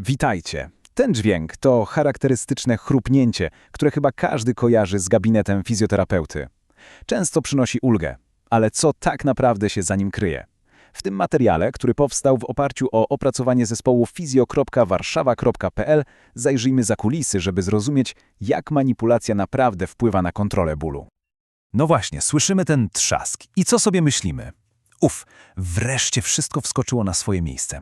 Witajcie. Ten dźwięk to charakterystyczne chrupnięcie, które chyba każdy kojarzy z gabinetem fizjoterapeuty. Często przynosi ulgę, ale co tak naprawdę się za nim kryje? W tym materiale, który powstał w oparciu o opracowanie zespołu fizjo.warszawa.pl zajrzyjmy za kulisy, żeby zrozumieć, jak manipulacja naprawdę wpływa na kontrolę bólu. No właśnie, słyszymy ten trzask. I co sobie myślimy? Uf, wreszcie wszystko wskoczyło na swoje miejsce.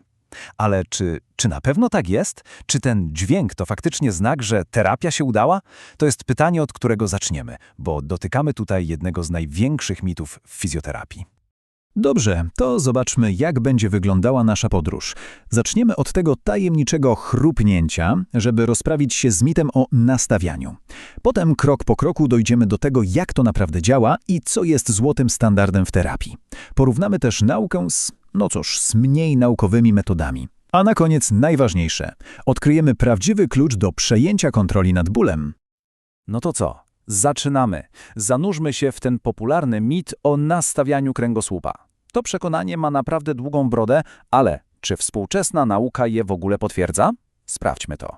Ale czy, czy na pewno tak jest? Czy ten dźwięk to faktycznie znak, że terapia się udała? To jest pytanie, od którego zaczniemy, bo dotykamy tutaj jednego z największych mitów w fizjoterapii. Dobrze, to zobaczmy, jak będzie wyglądała nasza podróż. Zaczniemy od tego tajemniczego chrupnięcia, żeby rozprawić się z mitem o nastawianiu. Potem krok po kroku dojdziemy do tego, jak to naprawdę działa i co jest złotym standardem w terapii. Porównamy też naukę z, no cóż, z mniej naukowymi metodami. A na koniec najważniejsze. Odkryjemy prawdziwy klucz do przejęcia kontroli nad bólem. No to co? Zaczynamy. Zanurzmy się w ten popularny mit o nastawianiu kręgosłupa. To przekonanie ma naprawdę długą brodę, ale czy współczesna nauka je w ogóle potwierdza? Sprawdźmy to.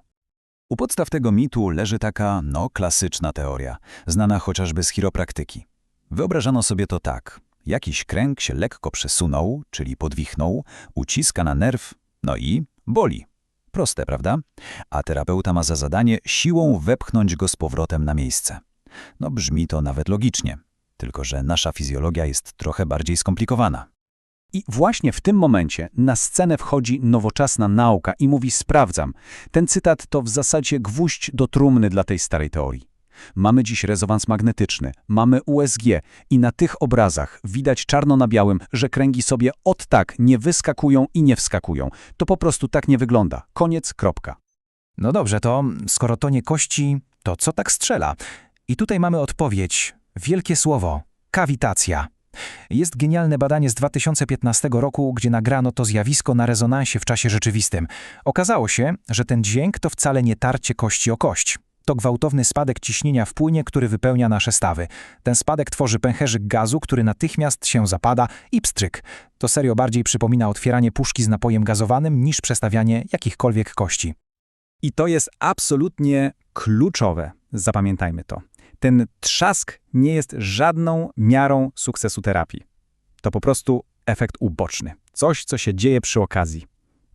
U podstaw tego mitu leży taka, no, klasyczna teoria, znana chociażby z chiropraktyki. Wyobrażano sobie to tak. Jakiś kręg się lekko przesunął, czyli podwichnął, uciska na nerw, no i boli. Proste, prawda? A terapeuta ma za zadanie siłą wepchnąć go z powrotem na miejsce. No brzmi to nawet logicznie, tylko że nasza fizjologia jest trochę bardziej skomplikowana. I właśnie w tym momencie na scenę wchodzi nowoczesna nauka i mówi sprawdzam. Ten cytat to w zasadzie gwóźdź do trumny dla tej starej teorii. Mamy dziś rezonans magnetyczny, mamy USG i na tych obrazach widać czarno na białym, że kręgi sobie od tak nie wyskakują i nie wskakują. To po prostu tak nie wygląda. Koniec, kropka. No dobrze, to skoro to nie kości, to co tak strzela? I tutaj mamy odpowiedź. Wielkie słowo. Kawitacja. Jest genialne badanie z 2015 roku, gdzie nagrano to zjawisko na rezonansie w czasie rzeczywistym. Okazało się, że ten dźwięk to wcale nie tarcie kości o kość. To gwałtowny spadek ciśnienia w płynie, który wypełnia nasze stawy. Ten spadek tworzy pęcherzyk gazu, który natychmiast się zapada i pstrzyk. To serio bardziej przypomina otwieranie puszki z napojem gazowanym niż przestawianie jakichkolwiek kości. I to jest absolutnie kluczowe. Zapamiętajmy to. Ten trzask nie jest żadną miarą sukcesu terapii. To po prostu efekt uboczny. Coś, co się dzieje przy okazji.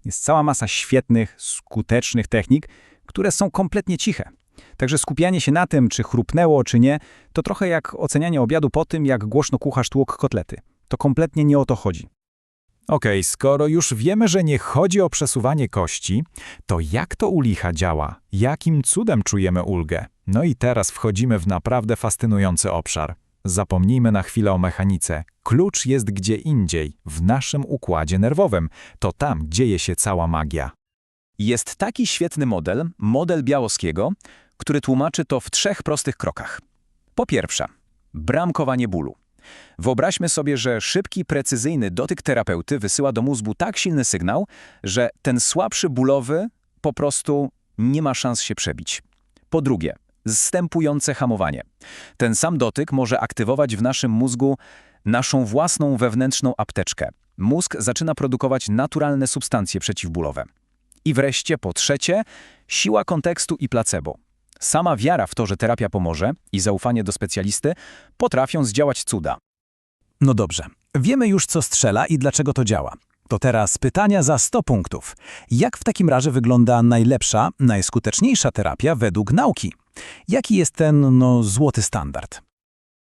Jest cała masa świetnych, skutecznych technik, które są kompletnie ciche. Także skupianie się na tym, czy chrupnęło, czy nie, to trochę jak ocenianie obiadu po tym, jak głośno kucharz tłuk kotlety. To kompletnie nie o to chodzi. Okej, skoro już wiemy, że nie chodzi o przesuwanie kości, to jak to u licha działa? Jakim cudem czujemy ulgę? No i teraz wchodzimy w naprawdę fascynujący obszar. Zapomnijmy na chwilę o mechanice. Klucz jest gdzie indziej, w naszym układzie nerwowym. To tam dzieje się cała magia. Jest taki świetny model, model Białowskiego, który tłumaczy to w trzech prostych krokach. Po pierwsze, bramkowanie bólu. Wyobraźmy sobie, że szybki, precyzyjny dotyk terapeuty wysyła do mózgu tak silny sygnał, że ten słabszy bólowy po prostu nie ma szans się przebić. Po drugie, zstępujące hamowanie. Ten sam dotyk może aktywować w naszym mózgu naszą własną wewnętrzną apteczkę. Mózg zaczyna produkować naturalne substancje przeciwbólowe. I wreszcie, po trzecie, siła kontekstu i placebo. Sama wiara w to, że terapia pomoże i zaufanie do specjalisty potrafią zdziałać cuda. No dobrze, wiemy już co strzela i dlaczego to działa. To teraz pytania za 100 punktów. Jak w takim razie wygląda najlepsza, najskuteczniejsza terapia według nauki? Jaki jest ten, no, złoty standard?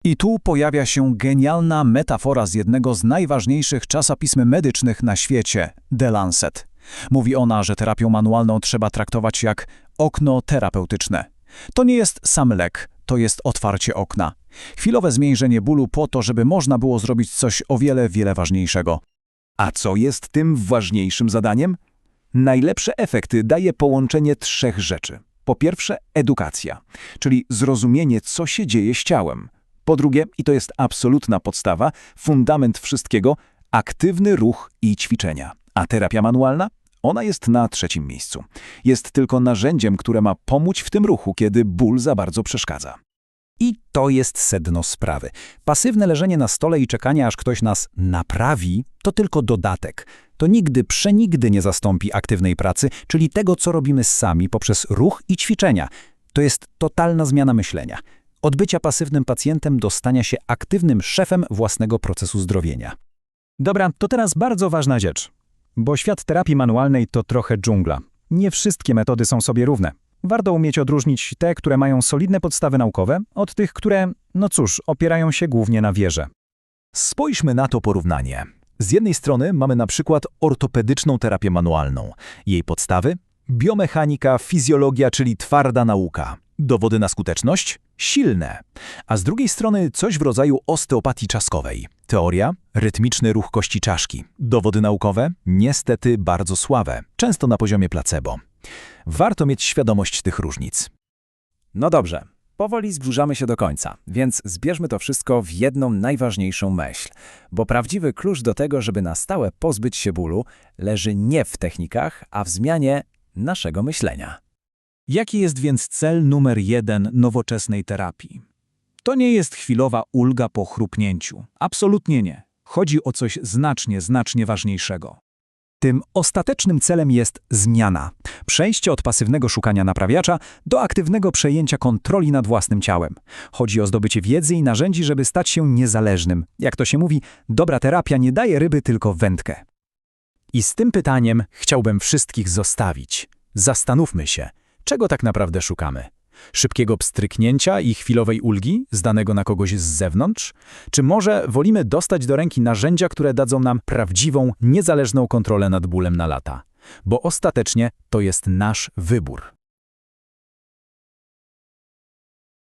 I tu pojawia się genialna metafora z jednego z najważniejszych czasopism medycznych na świecie, The Lancet. Mówi ona, że terapią manualną trzeba traktować jak okno terapeutyczne. To nie jest sam lek, to jest otwarcie okna. Chwilowe zmierzenie bólu po to, żeby można było zrobić coś o wiele, wiele ważniejszego. A co jest tym ważniejszym zadaniem? Najlepsze efekty daje połączenie trzech rzeczy. Po pierwsze, edukacja, czyli zrozumienie, co się dzieje z ciałem. Po drugie, i to jest absolutna podstawa, fundament wszystkiego, aktywny ruch i ćwiczenia. A terapia manualna? Ona jest na trzecim miejscu. Jest tylko narzędziem, które ma pomóc w tym ruchu, kiedy ból za bardzo przeszkadza. I to jest sedno sprawy. Pasywne leżenie na stole i czekanie, aż ktoś nas naprawi, to tylko dodatek. To nigdy, przenigdy nie zastąpi aktywnej pracy, czyli tego, co robimy sami poprzez ruch i ćwiczenia. To jest totalna zmiana myślenia. Od bycia pasywnym pacjentem do stania się aktywnym szefem własnego procesu zdrowienia. Dobra, to teraz bardzo ważna rzecz. Bo świat terapii manualnej to trochę dżungla. Nie wszystkie metody są sobie równe. Warto umieć odróżnić te, które mają solidne podstawy naukowe, od tych, które, no cóż, opierają się głównie na wierze. Spójrzmy na to porównanie. Z jednej strony mamy na przykład ortopedyczną terapię manualną. Jej podstawy? Biomechanika, fizjologia, czyli twarda nauka. Dowody na skuteczność? Silne. A z drugiej strony coś w rodzaju osteopatii czaskowej. Teoria? Rytmiczny ruch kości czaszki. Dowody naukowe? Niestety bardzo słabe, często na poziomie placebo. Warto mieć świadomość tych różnic. No dobrze, powoli zbliżamy się do końca, więc zbierzmy to wszystko w jedną najważniejszą myśl, bo prawdziwy klucz do tego, żeby na stałe pozbyć się bólu, leży nie w technikach, a w zmianie naszego myślenia. Jaki jest więc cel numer jeden nowoczesnej terapii? To nie jest chwilowa ulga po chrupnięciu. Absolutnie nie. Chodzi o coś znacznie, znacznie ważniejszego. Tym ostatecznym celem jest zmiana. Przejście od pasywnego szukania naprawiacza do aktywnego przejęcia kontroli nad własnym ciałem. Chodzi o zdobycie wiedzy i narzędzi, żeby stać się niezależnym. Jak to się mówi, dobra terapia nie daje ryby, tylko wędkę. I z tym pytaniem chciałbym wszystkich zostawić. Zastanówmy się, czego tak naprawdę szukamy. Szybkiego pstryknięcia i chwilowej ulgi, zdanego na kogoś z zewnątrz? Czy może wolimy dostać do ręki narzędzia, które dadzą nam prawdziwą, niezależną kontrolę nad bólem na lata? Bo ostatecznie to jest nasz wybór.